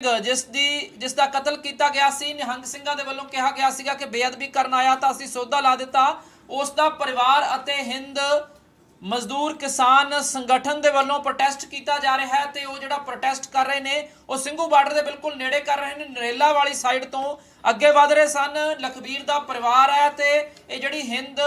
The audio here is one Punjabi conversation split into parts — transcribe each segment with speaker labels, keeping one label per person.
Speaker 1: ਜਿਸ ਦੀ, ਜਿਸ ਦਾ ਕਤਲ ਕੀਤਾ ਗਿਆ ਸੀ, ਨਿਹੰਗ ਸਿੰਘਾਂ ਦੇ ਵੱਲੋਂ ਕਿਹਾ ਗਿਆ ਸੀਗਾ ਕਿ ਬੇਅਦਬੀ ਕਰਨ ਆਇਆ ਤਾਂ ਅਸੀਂ ਸੌਦਾ ਲਾ ਦਿੱਤਾ। ਉਸ ਦਾ ਪਰਿਵਾਰ ਅਤੇ ਹਿੰਦ ਮਜ਼ਦੂਰ ਕਿਸਾਨ ਸੰਗਠਨ ਦੇ ਵੱਲੋਂ ਪ੍ਰੋਟੈਸਟ ਕੀਤਾ ਜਾ ਰਿਹਾ ਹੈ ਤੇ ਉਹ ਜਿਹੜਾ ਪ੍ਰੋਟੈਸਟ ਕਰ ਰਹੇ ਨੇ, ਉਹ ਸਿੰਘੂ ਬਾਰਡਰ ਦੇ ਬਿਲਕੁਲ ਨੇੜੇ ਕਰ ਰਹੇ ਨੇ, ਨਰੇਲਾ ਵਾਲੀ ਸਾਈਡ ਤੋਂ ਅੱਗੇ ਵਧ ਰਹੇ ਸਨ। ਲਖਬੀਰ ਦਾ ਪਰਿਵਾਰ ਹੈ ਤੇ ਇਹ ਜਿਹੜੀ ਹਿੰਦ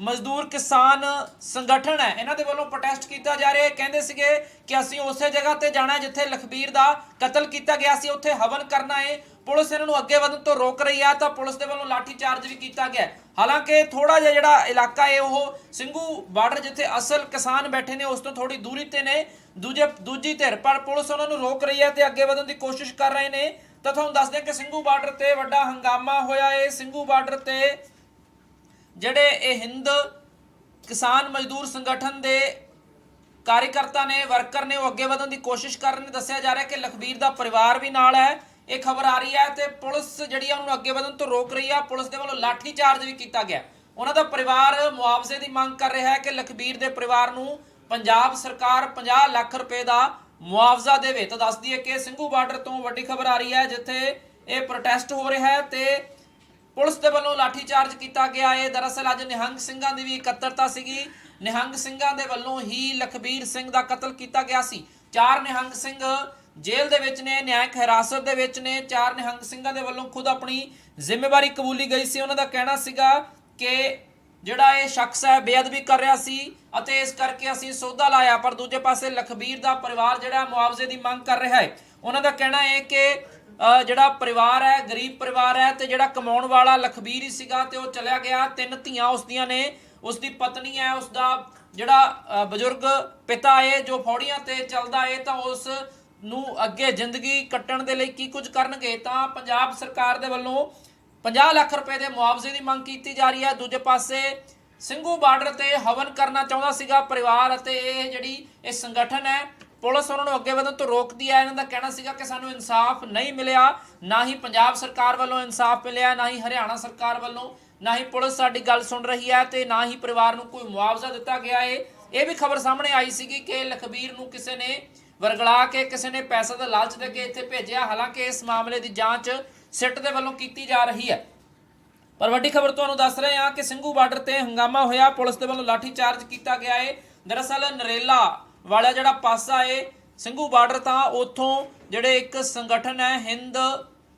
Speaker 1: ਮਜ਼ਦੂਰ ਕਿਸਾਨ ਸੰਗਠਨ ਹੈ। ਇਹਨਾਂ ਦੇ ਵੱਲੋਂ ਪ੍ਰੋਟੈਸਟ ਕੀਤਾ ਜਾ ਰਿਹਾ ਹੈ। ਕਹਿੰਦੇ ਸੀਗੇ ਕਿ ਅਸੀਂ ਉਸੇ ਜਗ੍ਹਾ ਤੇ ਜਾਣਾ ਹੈ ਜਿੱਥੇ ਲਖਬੀਰ ਦਾ ਕਤਲ ਕੀਤਾ ਗਿਆ ਸੀ। ਉੱਥੇ ਹਵਨ ਕਰਨਾ ਹੈ। ਪੁਲਿਸ ਇਹਨਾਂ ਨੂੰ ਅੱਗੇ ਵਧਣ ਤੋਂ ਰੋਕ ਰਹੀ ਹੈ ਤਾਂ ਪੁਲਿਸ ਦੇ ਵੱਲੋਂ ਲਾਠੀ ਚਾਰਜ ਵੀ ਕੀਤਾ ਗਿਆ ਹਾਲਾਂਕਿ ਥੋੜਾ ਜਿਹਾ ਜਿਹੜਾ ਇਲਾਕਾ ਹੈ ਉਹ ਸਿੰਘੂ ਬਾਰਡਰ ਜਿੱਥੇ ਅਸਲ ਕਿਸਾਨ ਬੈਠੇ ਨੇ, ਉਸ ਤੋਂ ਥੋੜੀ ਦੂਰੀ ਤੇ ਨੇ, ਦੂਜੇ, ਦੂਜੀ ਧਿਰ। ਪਰ ਪੁਲਿਸ ਉਹਨਾਂ ਨੂੰ ਰੋਕ ਰਹੀ ਹੈ ਤੇ ਅੱਗੇ ਵਧਣ ਦੀ ਕੋਸ਼ਿਸ਼ ਕਰ ਰਹੇ ਨੇ। ਤਾਂ ਤੁਹਾਨੂੰ ਦੱਸ ਦਿਆਂ ਕਿ ਸਿੰਘੂ ਬਾਰਡਰ ਤੇ ਵੱਡਾ ਹੰਗਾਮਾ ਹੋਇਆ ਹੈ। ਸਿੰਘੂ ਬਾਰਡਰ ਤੇ ਜਿਹੜੇ ਇਹ ਹਿੰਦ ਕਿਸਾਨ ਮਜ਼ਦੂਰ ਸੰਗਠਨ ਦੇ ਕਾਰਜਕਰਤਾ ਨੇ, ਵਰਕਰ ਨੇ, ਉਹ ਅੱਗੇ ਵਧਣ ਦੀ ਕੋਸ਼ਿਸ਼ ਕਰ ਰਹੇ ਨੇ। ਦੱਸਿਆ ਜਾ ਰਿਹਾ ਕਿ ਲਖਬੀਰ ਦਾ ਪਰਿਵਾਰ ਵੀ ਨਾਲ ਹੈ। ਇਹ ਖਬਰ ਆ ਰਹੀ ਹੈ ਤੇ ਪੁਲਿਸ ਜਿਹੜੀ ਆ ਉਹਨੂੰ ਅੱਗੇ ਵਧਣ ਤੋਂ ਰੋਕ ਰਹੀ ਆ। ਪੁਲਿਸ ਦੇ ਵੱਲੋਂ ਲਾਠੀ ਚਾਰਜ ਵੀ ਕੀਤਾ ਗਿਆ। ਉਹਨਾਂ ਦਾ ਪਰਿਵਾਰ ਮੁਆਵਜ਼ੇ ਦੀ ਮੰਗ ਕਰ ਰਿਹਾ ਹੈ ਕਿ ਲਖਬੀਰ ਦੇ ਪਰਿਵਾਰ ਨੂੰ ਪੰਜਾਬ ਸਰਕਾਰ 50 ਲੱਖ ਰੁਪਏ ਦਾ ਮੁਆਵਜ਼ਾ ਦੇਵੇ। ਤਾਂ ਦੱਸਦੀ ਹੈ ਕਿ ਸਿੰਘੂ ਬਾਰਡਰ ਤੋਂ ਵੱਡੀ ਖਬਰ ਆ ਰਹੀ ਹੈ, ਜਿੱਥੇ ਇਹ ਪ੍ਰੋਟੈਸਟ ਹੋ ਰਿਹਾ ਹੈ ਤੇ ਪੁਲਿਸ ਦੇ ਵੱਲੋਂ ਲਾਠੀਚਾਰਜ ਕੀਤਾ ਗਿਆ ਹੈ। ਦਰਅਸਲ ਅੱਜ ਨਿਹੰਗ ਸਿੰਘਾਂ ਦੀ ਵੀ ਇਕੱਤਰਤਾ ਸੀਗੀ। ਨਿਹੰਗ ਸਿੰਘਾਂ ਦੇ ਵੱਲੋਂ ਹੀ ਲਖਬੀਰ ਸਿੰਘ ਦਾ ਕਤਲ ਕੀਤਾ ਗਿਆ ਸੀ। ਚਾਰ ਨਿਹੰਗ ਸਿੰਘ ਜੇਲ੍ਹ ਦੇ ਵਿੱਚ ਨੇ, ਨਿਆਇਕ ਹਿਰਾਸਤ ਦੇ ਵਿੱਚ ਨੇ। ਚਾਰ ਨਿਹੰਗ ਸਿੰਘਾਂ ਦੇ ਵੱਲੋਂ ਖੁਦ ਆਪਣੀ ਜ਼ਿੰਮੇਵਾਰੀ ਕਬੂਲੀ ਗਈ ਸੀ। ਉਹਨਾਂ ਦਾ ਕਹਿਣਾ ਸੀਗਾ ਕਿ ਜਿਹੜਾ ਇਹ ਸ਼ਖਸ ਹੈ, ਬੇਅਦਬੀ ਕਰ ਰਿਹਾ ਸੀ ਅਤੇ ਇਸ ਕਰਕੇ ਅਸੀਂ ਸੌਦਾ ਲਾਇਆ। ਪਰ ਦੂਜੇ ਪਾਸੇ ਲਖਬੀਰ ਦਾ ਪਰਿਵਾਰ ਜਿਹੜਾ ਮੁਆਵਜ਼ੇ ਦੀ ਮੰਗ ਕਰ ਰਿਹਾ ਹੈ। ਉਹਨਾਂ ਦਾ ਕਹਿਣਾ ਹੈ ਕਿ ਜਿਹੜਾ ਪਰਿਵਾਰ ਹੈ, ਗਰੀਬ ਪਰਿਵਾਰ ਹੈ ਤੇ ਜਿਹੜਾ ਕਮਾਉਣ ਵਾਲਾ ਲਖਬੀਰ ਹੀ ਸੀਗਾ ਤੇ ਉਹ ਚਲਿਆ ਗਿਆ। ਤਿੰਨ ਧੀਆਂ ਉਸ ਦੀਆਂ ਨੇ ਉਸ ਦੀ ਪਤਨੀ ਹੈ ਉਸ ਦਾ ਜਿਹੜਾ ਬਜ਼ੁਰਗ ਪਿਤਾ ਹੈ ਜੋ ਫੌੜੀਆਂ ਤੇ ਚੱਲਦਾ ਹੈ ਤਾਂ ਉਸ ਨੂੰ ਅੱਗੇ ਜ਼ਿੰਦਗੀ ਕੱਟਣ ਦੇ ਲਈ ਕੀ ਕੁਝ ਕਰਨਗੇ? ਤਾਂ ਪੰਜਾਬ ਸਰਕਾਰ ਦੇ ਵੱਲੋਂ 50 ਲੱਖ ਰੁਪਏ ਦੇ ਮੁਆਵਜ਼ੇ ਦੀ ਮੰਗ ਕੀਤੀ ਜਾ ਰਹੀ ਹੈ। ਦੂਜੇ ਪਾਸੇ ਸਿੰਘੂ ਬਾਰਡਰ ਤੇ ਹਵਨ ਕਰਨਾ ਚਾਹੁੰਦਾ ਸੀਗਾ ਪਰਿਵਾਰ ਅਤੇ ਇਹ ਜਿਹੜੀ ਇਹ ਸੰਗਠਨ ਹੈ ਪੁਲਿਸ ਉਹਨਾਂ ਨੂੰ ਅੱਗੇ ਵਧਣ ਤੋਂ ਰੋਕਦੀ ਹੈ ਇਹਨਾਂ ਦਾ ਕਹਿਣਾ ਸੀਗਾ ਕਿ ਸਾਨੂੰ ਇਨਸਾਫ ਨਹੀਂ ਮਿਲਿਆ। ਨਾ ਹੀ ਪੰਜਾਬ ਸਰਕਾਰ ਵੱਲੋਂ ਇਨਸਾਫ ਮਿਲਿਆ, ਨਾ ਹੀ ਹਰਿਆਣਾ ਸਰਕਾਰ ਵੱਲੋਂ, ਨਾ ਹੀ ਪੁਲਿਸ ਸਾਡੀ ਗੱਲ ਸੁਣ ਰਹੀ ਹੈ ਤੇ ਨਾ ਹੀ ਪਰਿਵਾਰ ਨੂੰ ਕੋਈ ਮੁਆਵਜ਼ਾ ਦਿੱਤਾ ਗਿਆ ਹੈ ਇਹ ਵੀ ਖਬਰ ਸਾਹਮਣੇ ਆਈ ਸੀਗੀ ਕਿ ਲਖਬੀਰ ਨੂੰ ਕਿਸੇ ਨੇ ਵਰਗਲਾ ਕੇ, ਕਿਸੇ ਨੇ ਪੈਸਾ ਦਾ ਲਾਲਚ ਦੇ ਕੇ ਇੱਥੇ ਭੇਜਿਆ। ਹਾਲਾਂਕਿ ਇਸ ਮਾਮਲੇ ਦੀ ਜਾਂਚ ਸਿੱਟ ਦੇ ਵੱਲੋਂ ਕੀਤੀ ਜਾ ਰਹੀ ਹੈ। ਪਰ ਵੱਡੀ ਖਬਰ ਤੁਹਾਨੂੰ ਦੱਸ ਰਹੇ ਹਾਂ ਕਿ ਸਿੰਘੂ ਬਾਰਡਰ ਤੇ ਹੰਗਾਮਾ ਹੋਇਆ। ਪੁਲਿਸ ਦੇ ਵੱਲੋਂ ਲਾਠੀ ਚਾਰਜ ਕੀਤਾ ਗਿਆ ਹੈ ਦਰਅਸਲ ਨਰੇਲਾ ਵਾਲਾ ਜਿਹੜਾ ਪਾਸਾ ਏ, ਸਿੰਘੂ ਬਾਰਡਰ ਤਾਂ ਉਥੋਂ ਜਿਹੜੇ ਇੱਕ ਸੰਗਠਨ ਹੈ, ਹਿੰਦ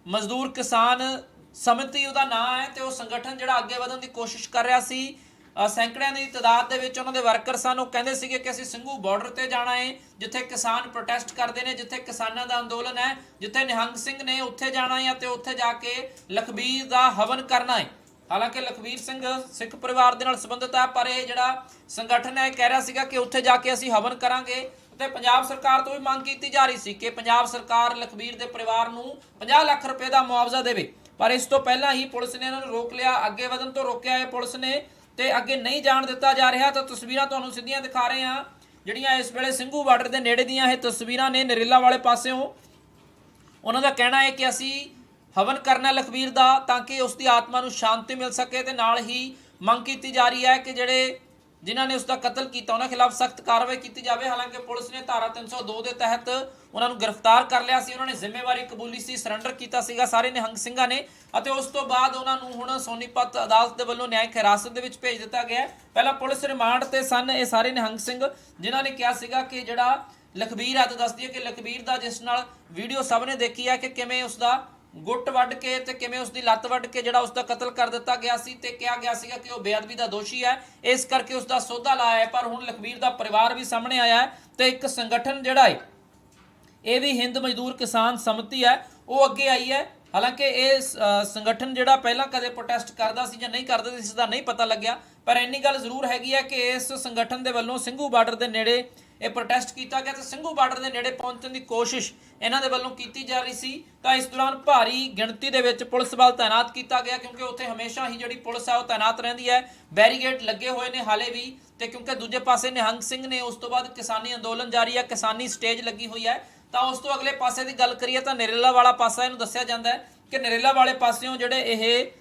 Speaker 1: ਮਜ਼ਦੂਰ ਕਿਸਾਨ ਸਮਿਤੀ, ਉਹਦਾ ਨਾਮ ਹੈ ਤੇ ਉਹ ਸੰਗਠਨ ਜਿਹੜਾ ਅੱਗੇ ਵਧਣ ਦੀ ਕੋਸ਼ਿਸ਼ ਕਰ ਰਿਹਾ ਸੀ। ਸੈਂਕੜਿਆਂ ਦੀ ਤਾਦਾਦ ਦੇ ਵਿੱਚ ਉਹਨਾਂ ਦੇ ਵਰਕਰ ਸਨ, ਉਹ ਕਹਿੰਦੇ ਸੀਗੇ ਕਿ ਅਸੀਂ ਸਿੰਘੂ ਬਾਰਡਰ ਤੇ ਜਾਣਾ ਹੈ ਜਿੱਥੇ ਕਿਸਾਨ ਪ੍ਰੋਟੈਸਟ ਕਰਦੇ ਨੇ, ਜਿੱਥੇ ਕਿਸਾਨਾਂ ਦਾ ਅੰਦੋਲਨ ਹੈ, ਜਿੱਥੇ ਨਿਹੰਗ ਸਿੰਘ ਨੇ ਉੱਥੇ ਜਾਣਾ ਹੈ ਤੇ ਉੱਥੇ ਜਾ ਕੇ ਲਖਬੀਰ ਦਾ ਹਵਨ ਕਰਨਾ ਹੈ ਹਾਲਾਂਕਿ ਲਖਬੀਰ ਸਿੰਘ ਸਿੱਖ ਪਰਿਵਾਰ ਦੇ ਨਾਲ ਸੰਬੰਧਿਤ ਹੈ ਪਰ ਇਹ ਜਿਹੜਾ ਸੰਗਠਨ ਹੈ, ਇਹ ਕਹਿ ਰਿਹਾ ਸੀਗਾ ਕਿ ਉੱਥੇ ਜਾ ਕੇ ਅਸੀਂ ਹਵਨ ਕਰਾਂਗੇ ਤੇ ਪੰਜਾਬ ਸਰਕਾਰ ਤੋਂ ਵੀ ਮੰਗ ਕੀਤੀ ਜਾ ਰਹੀ ਸੀ ਕਿ ਪੰਜਾਬ ਸਰਕਾਰ ਲਖਬੀਰ ਦੇ ਪਰਿਵਾਰ ਨੂੰ 50 ਲੱਖ ਰੁਪਏ ਦਾ ਮੁਆਵਜ਼ਾ ਦੇਵੇ। ਪਰ ਇਸ ਤੋਂ ਪਹਿਲਾਂ ਹੀ ਪੁਲਿਸ ਨੇ ਇਹਨਾਂ ਨੂੰ ਰੋਕ ਲਿਆ, ਅੱਗੇ ਵਧਣ ਤੋਂ ਰੋਕਿਆ ਹੈ ਪੁਲਿਸ ਨੇ ਤੇ ਅੱਗੇ ਨਹੀਂ ਜਾਣ ਦਿੱਤਾ ਜਾ ਰਿਹਾ। ਤਾਂ ਤਸਵੀਰਾਂ ਤੁਹਾਨੂੰ ਸਿੱਧੀਆਂ ਦਿਖਾ ਰਹੇ ਹਾਂ, ਜਿਹੜੀਆਂ ਇਸ ਵੇਲੇ ਸਿੰਘੂ ਬਾਰਡਰ ਦੇ ਨੇੜੇ ਦੀਆਂ ਇਹ ਤਸਵੀਰਾਂ ਨੇ, ਨਰੇਲਾ ਵਾਲੇ ਪਾਸਿਓਂ। ਉਹਨਾਂ ਦਾ ਕਹਿਣਾ ਹੈ ਕਿ ਅਸੀਂ ਹਵਨ ਕਰਨਾ ਲਖਬੀਰ ਦਾ ਤਾਂ ਕਿ ਉਸ ਦੀ ਆਤਮਾ ਨੂੰ ਸ਼ਾਂਤੀ ਮਿਲ ਸਕੇ ਤੇ ਨਾਲ ਹੀ ਮੰਗ ਕੀਤੀ ਜਾ ਰਹੀ ਹੈ ਕਿ ਜਿਹੜੇ ਜਿਨ੍ਹਾਂ ਨੇ ਉਸ ਦਾ ਕਤਲ ਕੀਤਾ, ਉਹਨਾਂ ਖਿਲਾਫ ਸਖਤ ਕਾਰਵਾਈ ਕੀਤੀ ਜਾਵੇ। ਹਾਲਾਂਕਿ ਪੁਲਿਸ ਨੇ ਧਾਰਾ 302 ਦੇ ਤਹਿਤ ਉਹਨਾਂ ਨੂੰ ਗ੍ਰਿਫਤਾਰ ਕਰ ਲਿਆ ਸੀ। ਉਹਨਾਂ ਨੇ ਜ਼ਿੰਮੇਵਾਰੀ ਕਬੂਲੀ ਸੀ ਸਰੈਂਡਰ ਕੀਤਾ ਸੀਗਾ। ਸਾਰੇ ਨਿਹੰਗ ਸਿੰਘਾਂ ਨੇ ਅਤੇ ਉਸ ਤੋਂ ਬਾਅਦ ਉਹਨਾਂ ਨੂੰ ਹੁਣ ਸੋਨੀਪਤ ਅਦਾਲਤ ਦੇ ਵੱਲੋਂ ਨਿਆਇਕ ਹਿਰਾਸਤ ਦੇ ਵਿੱਚ ਭੇਜ ਦਿੱਤਾ ਗਿਆ ਪਹਿਲਾਂ ਪੁਲਿਸ ਰਿਮਾਂਡ ਤੇ ਸਨ। ਇਹ ਸਾਰੇ ਨਿਹੰਗ ਸਿੰਘ ਜਿਨ੍ਹਾਂ ਨੇ ਕਿਹਾ ਸੀਗਾ ਕਿ ਜਿਹੜਾ ਲਖਬੀਰ ਆ ਤਾਂ ਦੱਸਦੀ ਹੈ ਕਿ ਲਖਬੀਰ ਦਾ ਜਿਸ ਨਾਲ ਵੀਡੀਓ ਸਭ ਨੇ ਦੇਖੀ ਹੈ ਕਿ ਕਿਵੇਂ ਉਸ ਦਾ ਗੁੱਟ ਵੱਢ ਕੇ ਤੇ ਕਿਵੇਂ ਉਸ ਦੀ ਲੱਤ ਵੱਢ ਕੇ ਜਿਹੜਾ ਉਸ ਦਾ ਕਤਲ ਕਰ ਦਿੱਤਾ ਗਿਆ ਸੀ ਤੇ ਕਿਹਾ ਗਿਆ ਸੀਗਾ ਕਿ ਉਹ ਬੇਅਦਬੀ ਦਾ ਦੋਸ਼ੀ ਹੈ। ਇਸ ਕਰਕੇ ਉਸ ਦਾ ਸੌਦਾ ਲਾਇਆ ਹੈ, ਪਰ ਹੁਣ ਲਖਬੀਰ ਦਾ ਪਰਿਵਾਰ ਵੀ ਸਾਹਮਣੇ ਆਇਆ ਹੈ ਤੇ ਇੱਕ ਸੰਗਠਨ ਜਿਹੜਾ ਹੈ, ਇਹ ਵੀ ਹਿੰਦ ਮਜ਼ਦੂਰ ਕਿਸਾਨ ਸਮਿਤੀ ਹੈ, ਉਹ ਅੱਗੇ ਆਈ ਹੈ। ਹਾਲਾਂਕਿ ਇਹ ਸੰਗਠਨ ਜਿਹੜਾ ਪਹਿਲਾਂ ਕਦੇ ਪ੍ਰੋਟੈਸਟ ਕਰਦਾ ਸੀ ਜਾਂ ਨਹੀਂ ਕਰਦਾ ਸੀ, ਇਸ ਦਾ ਨਹੀਂ ਪਤਾ ਲੱਗਿਆ, ਪਰ ਇੰਨੀ ਗੱਲ ਜ਼ਰੂਰ ਹੈਗੀ ਹੈ ਕਿ ਇਸ ਸੰਗਠਨ ਦੇ ਵੱਲੋਂ ਸਿੰਘੂ ਬਾਰਡਰ ਦੇ ਨੇੜੇ ਇਹ ਪ੍ਰੋਟੈਸਟ ਕੀਤਾ ਗਿਆ ਤੇ ਸਿੰਘੂ ਬਾਰਡਰ ਦੇ ਨੇੜੇ ਪਹੁੰਚਣ ਦੀ ਕੋਸ਼ਿਸ਼ ਇਹਨਾਂ ਦੇ ਵੱਲੋਂ ਕੀਤੀ ਜਾ ਰਹੀ ਸੀ। ਤਾਂ ਇਸ ਦੌਰਾਨ ਭਾਰੀ ਗਿਣਤੀ ਦੇ ਵਿੱਚ ਪੁਲਿਸ ਬਲ ਤਾਇਨਾਤ ਕੀਤਾ ਗਿਆ ਕਿਉਂਕਿ ਉੱਥੇ ਹਮੇਸ਼ਾ ਹੀ ਜਿਹੜੀ ਪੁਲਿਸ ਹੈ ਉਹ ਤਾਇਨਾਤ ਰਹਿੰਦੀ ਹੈ। ਬੈਰੀਗੇਡ ਲੱਗੇ ਹੋਏ ਨੇ ਹਾਲੇ ਵੀ ਤੇ ਕਿਉਂਕਿ ਦੂਜੇ ਪਾਸੇ ਨਿਹੰਗ ਸਿੰਘ ਨੇ ਉਸ ਤੋਂ ਬਾਅਦ ਕਿਸਾਨੀ ਅੰਦੋਲਨ ਜਾਰੀ ਹੈ, ਕਿਸਾਨੀ ਸਟੇਜ ਲੱਗੀ ਹੋਈ ਹੈ। ਤਾਂ ਉਸ ਤੋਂ ਅਗਲੇ ਪਾਸੇ ਦੀ ਗੱਲ ਕਰੀਏ ਤਾਂ ਨਰੇਲਾ ਵਾਲਾ ਪਾਸਾ ਇਹਨੂੰ ਦੱਸਿਆ ਜਾਂਦਾ ਹੈ ਕਿ ਨਰੇਲਾ ਵਾਲੇ ਪਾਸਿਓਂ ਜਿਹੜੇ ਇਹ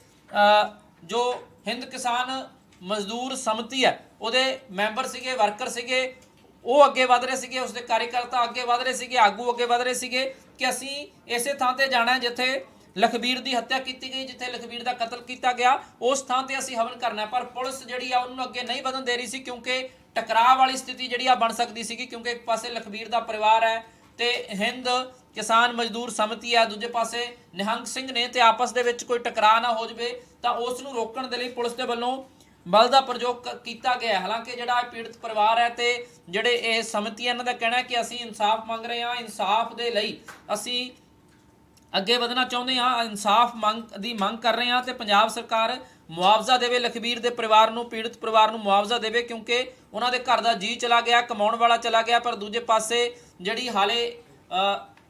Speaker 1: ਜੋ ਹਿੰਦ ਕਿਸਾਨ ਮਜ਼ਦੂਰ ਸਮਿਤੀ ਹੈ, ਉਹਦੇ ਮੈਂਬਰ ਸੀਗੇ, ਵਰਕਰ ਸੀਗੇ ਉਹ ਅੱਗੇ ਵਧ ਰਹੇ ਸੀਗੇ, ਉਸਦੇ ਕਾਰਜਕਰਤਾ ਅੱਗੇ ਵਧ ਰਹੇ ਸੀਗੇ, ਆਗੂ ਅੱਗੇ ਵਧ ਰਹੇ ਸੀਗੇ ਕਿ ਅਸੀਂ ਇਸੇ ਥਾਂ ਤੇ ਜਾਣਾ ਜਿੱਥੇ ਲਖਬੀਰ ਦੀ ਹੱਤਿਆ ਕੀਤੀ ਗਈ, ਜਿੱਥੇ ਲਖਬੀਰ ਦਾ ਕਤਲ ਕੀਤਾ ਗਿਆ। ਉਸ ਥਾਂ ਤੇ ਅਸੀਂ ਹਵਨ ਕਰਨਾ ਪਰ ਪੁਲਿਸ ਜਿਹੜੀ ਆ ਉਹਨੂੰ ਅੱਗੇ ਨਹੀਂ ਵਧਣ ਦੇ ਰਹੀ ਸੀ ਕਿਉਂਕਿ ਟਕਰਾਅ ਵਾਲੀ ਸਥਿਤੀ ਜਿਹੜੀ ਆ ਬਣ ਸਕਦੀ ਸੀਗੀ, ਕਿਉਂਕਿ ਇੱਕ ਪਾਸੇ ਲਖਬੀਰ ਦਾ ਪਰਿਵਾਰ ਹੈ ਤੇ ਹਿੰਦ ਕਿਸਾਨ ਮਜ਼ਦੂਰ ਸਮਿਤੀ ਹੈ ਦੂਜੇ ਪਾਸੇ ਨਿਹੰਗ ਸਿੰਘ ਨੇ ਤੇ ਆਪਸ ਦੇ ਵਿੱਚ ਕੋਈ ਟਕਰਾਅ ਨਾ ਹੋ ਜਵੇ, ਤਾਂ ਉਸ ਨੂੰ ਰੋਕਣ ਦੇ ਲਈ ਪੁਲਿਸ ਦੇ ਵੱਲੋਂ ਬਲ ਦਾ ਪ੍ਰਯੋਗ ਕ- ਕੀਤਾ ਗਿਆ ਹਾਲਾਂਕਿ ਜਿਹੜਾ ਇਹ ਪੀੜਤ ਪਰਿਵਾਰ ਹੈ ਤੇ ਜਿਹੜੇ ਇਹ ਸਮਿਤੀ ਹੈ, ਇਹਨਾਂ ਦਾ ਕਹਿਣਾ ਹੈ ਕਿ ਅਸੀਂ ਇਨਸਾਫ ਮੰਗ ਰਹੇ ਹਾਂ। ਇਨਸਾਫ ਦੇ ਲਈ ਅਸੀਂ ਅੱਗੇ ਵਧਣਾ ਚਾਹੁੰਦੇ ਹਾਂ। ਇਨਸਾਫ ਮੰਗ ਦੀ ਮੰਗ ਕਰ ਰਹੇ ਹਾਂ ਤੇ ਪੰਜਾਬ ਸਰਕਾਰ ਮੁਆਵਜ਼ਾ ਦੇਵੇ। ਲਖਬੀਰ ਦੇ ਪਰਿਵਾਰ ਨੂੰ ਪੀੜਤ ਪਰਿਵਾਰ ਨੂੰ ਮੁਆਵਜ਼ਾ ਦੇਵੇ ਕਿਉਂਕਿ ਉਹਨਾਂ ਦੇ ਘਰ ਦਾ ਜੀ ਚਲਾ ਗਿਆ ਕਮਾਉਣ ਵਾਲਾ ਚਲਾ ਗਿਆ ਪਰ ਦੂਜੇ ਪਾਸੇ ਜਿਹੜੀ ਹਾਲੇ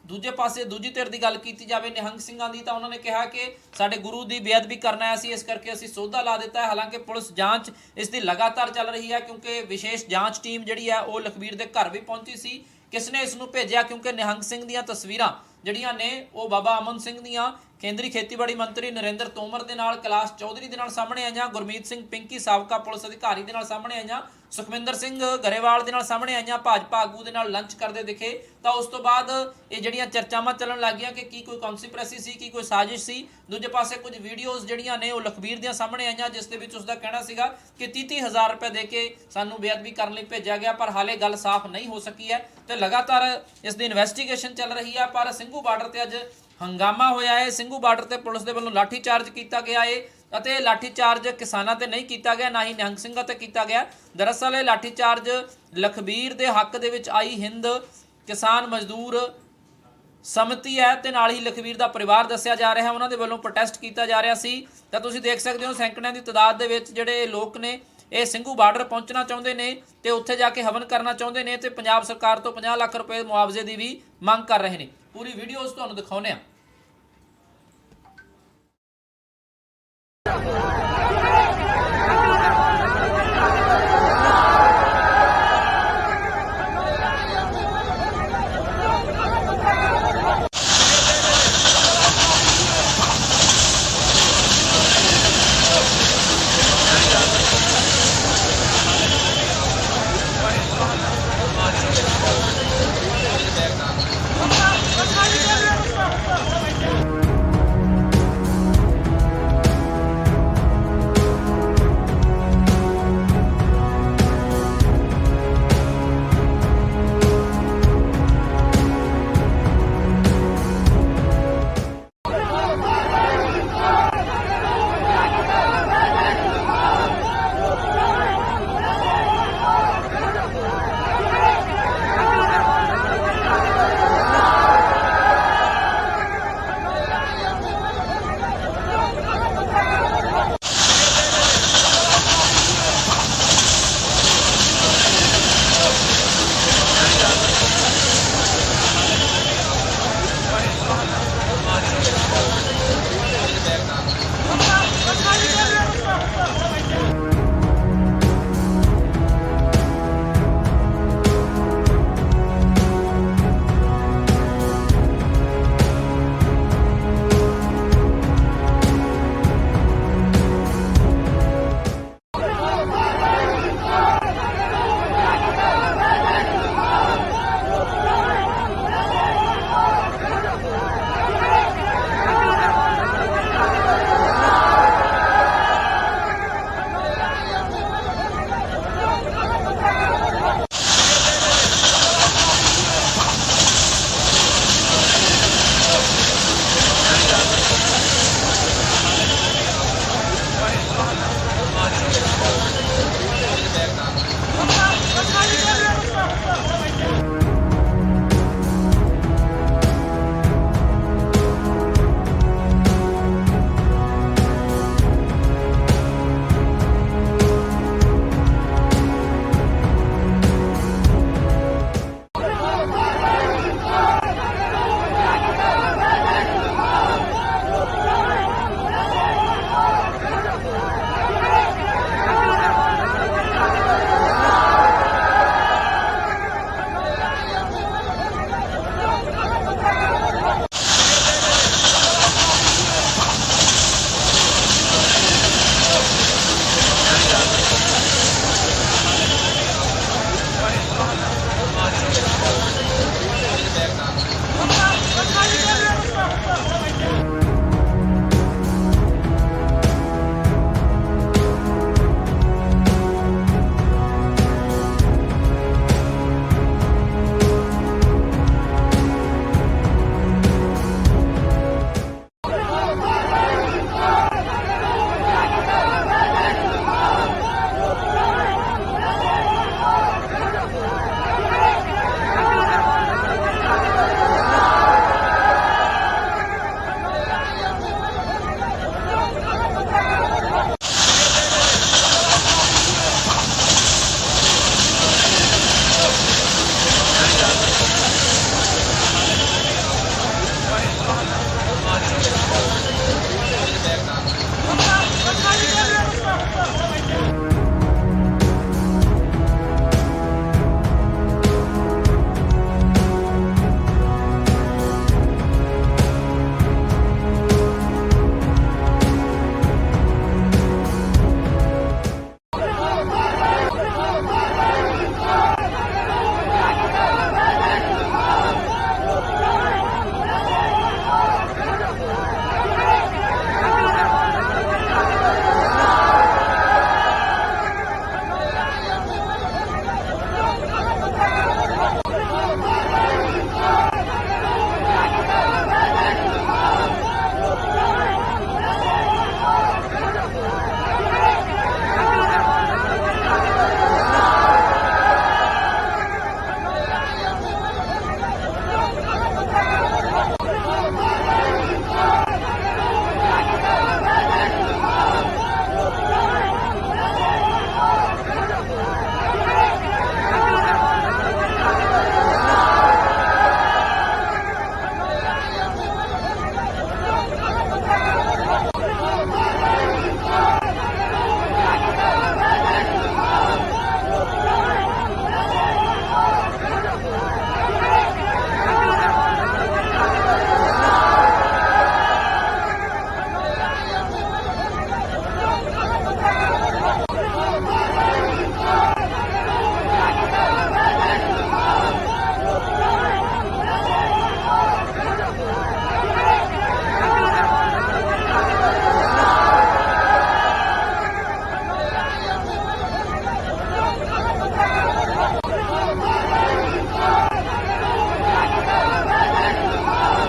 Speaker 1: ਦੂਜੇ ਪਾਸੇ ਦੂਜੀ ਧਿਰ ਦੀ ਗੱਲ ਕੀਤੀ ਜਾਵੇ ਨਿਹੰਗ ਸਿੰਘਾਂ ਦੀ, ਤਾਂ ਉਹਨਾਂ ਨੇ ਕਿਹਾ ਕਿ ਸਾਡੇ ਗੁਰੂ ਦੀ ਬੇਅਦਬੀ ਕਰਨਾ ਆਇਆ ਸੀ, ਇਸ ਕਰਕੇ ਅਸੀਂ ਸੋਧਾ ਲਾ ਦਿੱਤਾ ਹੈ। ਹਾਲਾਂਕਿ ਪੁਲਿਸ ਜਾਂਚ ਇਸ ਦੀ ਲਗਾਤਾਰ ਚੱਲ ਰਹੀ ਹੈ, ਕਿਉਂਕਿ ਵਿਸ਼ੇਸ਼ ਜਾਂਚ ਟੀਮ ਜਿਹੜੀ ਹੈ, ਉਹ ਲਖਬੀਰ ਦੇ ਘਰ ਵੀ ਪਹੁੰਚੀ ਸੀ। ਕਿਸ ਨੇ ਇਸ ਨੂੰ ਭੇਜਿਆ? ਕਿਉਂਕਿ ਨਿਹੰਗ ਸਿੰਘ ਦੀਆਂ ਤਸਵੀਰਾਂ ਜਿਹੜੀਆਂ ਨੇ, ਉਹ ਬਾਬਾ ਅਮਨ ਸਿੰਘ ਦੀਆਂ, ਕੇਂਦਰੀ ਖੇਤੀਬਾੜੀ ਮੰਤਰੀ ਨਰਿੰਦਰ ਤੋਮਰ ਦੇ ਨਾਲ, ਕੈਲਾਸ਼ ਚੌਧਰੀ ਦੇ ਨਾਲ ਸਾਹਮਣੇ ਆਈਆਂ, ਗੁਰਮੀਤ ਸਿੰਘ ਪਿੰਕੀ ਸਾਬਕਾ ਪੁਲਿਸ ਅਧਿਕਾਰੀ ਦੇ ਨਾਲ ਸਾਹਮਣੇ ਆਈਆਂ। ਸੁਖਮਿੰਦਰ ਸਿੰਘ ਗਰੇਵਾਲ ਦੇ ਨਾਲ ਸਾਹਮਣੇ ਆਈਆਂ, ਭਾਜਪਾ ਆਗੂ ਦੇ ਨਾਲ ਲੰਚ ਕਰਦੇ ਦਿਖੇ, ਤਾਂ ਉਸ ਤੋਂ ਬਾਅਦ ਇਹ ਜਿਹੜੀਆਂ ਚਰਚਾਵਾਂ ਚੱਲਣ ਲੱਗੀਆਂ ਕਿ ਕੀ ਕੋਈ ਕਨਸਪੀਰੇਸੀ ਸੀ, ਕੀ ਕੋਈ ਸਾਜ਼ਿਸ਼ ਸੀ, ਦੂਜੇ ਪਾਸੇ ਕੁਝ ਵੀਡੀਓਜ਼ ਜਿਹੜੀਆਂ ਨੇ ਉਹ ਲਖਬੀਰ ਦੀਆਂ ਸਾਹਮਣੇ ਆਈਆਂ, ਜਿਸ ਦੇ ਵਿੱਚ ਉਸ ਦਾ ਕਹਿਣਾ ਸੀਗਾ ਕਿ 30-30000 ਰੁਪਏ ਦੇ ਕੇ ਸਾਨੂੰ ਬੇਅਦਬੀ ਕਰਨ ਲਈ ਭੇਜਿਆ ਗਿਆ, ਪਰ ਹਾਲੇ ਗੱਲ ਸਾਫ਼ ਨਹੀਂ ਹੋ ਸਕੀ ਹੈ ਤੇ ਲਗਾਤਾਰ ਇਸ ਦੀ ਇਨਵੈਸਟੀਗੇਸ਼ਨ ਚੱਲ ਰਹੀ ਹੈ, ਪਰ ਸਿੰਘੂ ਬਾਰਡਰ ਤੇ ਅੱਜ ਹੰਗਾਮਾ ਹੋਇਆ ਹੈ। ਸਿੰਘੂ ਬਾਰਡਰ ਤੇ ਪੁਲਿਸ ਦੇ ਵੱਲੋਂ ਲਾਠੀ ਚਾਰਜ ਕੀਤਾ ਗਿਆ ਹੈ ਅਤੇ ਲਾਠੀ ਚਾਰਜ ਕਿਸਾਨਾਂ ਤੇ ਨਹੀਂ ਕੀਤਾ ਗਿਆ, ਨਾ ਹੀ ਨਿਹੰਗ ਸਿੰਘਾਂ ਤੇ ਕੀਤਾ ਗਿਆ। ਦਰਅਸਲ ਇਹ ਲਾਠੀ ਚਾਰਜ ਲਖਬੀਰ ਦੇ ਹੱਕ ਦੇ ਵਿੱਚ ਆਈ ਹਿੰਦ ਕਿਸਾਨ ਮਜ਼ਦੂਰ ਸਮਿਤੀ ਹੈ ਤੇ ਨਾਲ ਹੀ ਲਖਵੀਰ ਦਾ ਪਰਿਵਾਰ ਦੱਸਿਆ ਜਾ ਰਿਹਾ ਹੈ। ਉਹਨਾਂ ਦੇ ਵੱਲੋਂ ਪ੍ਰੋਟੈਸਟ ਕੀਤਾ ਜਾ ਰਿਹਾ ਸੀ। ਤਾਂ ਤੁਸੀਂ ਦੇਖ ਸਕਦੇ ਹੋ ਸੈਂਕੜਿਆਂ ਦੀ ਤਾਦਾਦ ਦੇ ਵਿੱਚ ਜਿਹੜੇ ਲੋਕ ਨੇ, ਇਹ ਸਿੰਘੂ ਬਾਰਡਰ ਪਹੁੰਚਣਾ ਚਾਹੁੰਦੇ ਨੇ ਤੇ ਉੱਥੇ ਜਾ ਕੇ ਹਵਨ ਕਰਨਾ ਚਾਹੁੰਦੇ ਨੇ ਤੇ ਪੰਜਾਬ ਸਰਕਾਰ ਤੋਂ 50 ਲੱਖ ਰੁਪਏ ਮੁਆਵਜ਼ੇ ਦੀ ਵੀ ਮੰਗ ਕਰ ਰਹੇ ਨੇ। ਪੂਰੀ ਵੀਡੀਓਜ਼ ਤੁਹਾਨੂੰ ਦਿਖਾਉਂਦੇ ਹਾਂ।